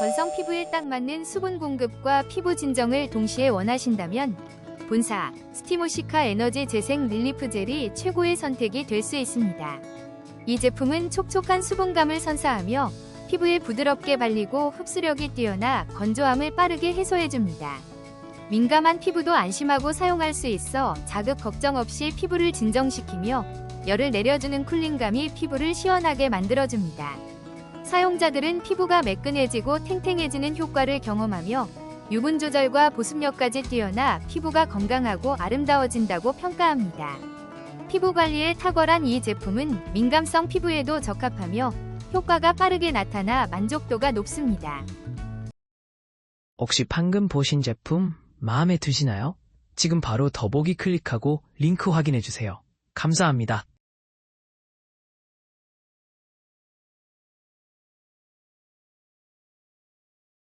건성 피부에 딱 맞는 수분 공급과 피부 진정을 동시에 원하신다면 본사 스티모시카 에너지 재생 릴리프 젤이 최고의 선택이 될 수 있습니다. 이 제품은 촉촉한 수분감을 선사하며 피부에 부드럽게 발리고 흡수력이 뛰어나 건조함을 빠르게 해소해줍니다. 민감한 피부도 안심하고 사용할 수 있어 자극 걱정 없이 피부를 진정시키며 열을 내려주는 쿨링감이 피부를 시원하게 만들어줍니다. 사용자들은 피부가 매끈해지고 탱탱해지는 효과를 경험하며 유분 조절과 보습력까지 뛰어나 피부가 건강하고 아름다워진다고 평가합니다. 피부 관리에 탁월한 이 제품은 민감성 피부에도 적합하며 효과가 빠르게 나타나 만족도가 높습니다. 혹시 방금 보신 제품 마음에 드시나요? 지금 바로 더보기 클릭하고 링크 확인해주세요. 감사합니다.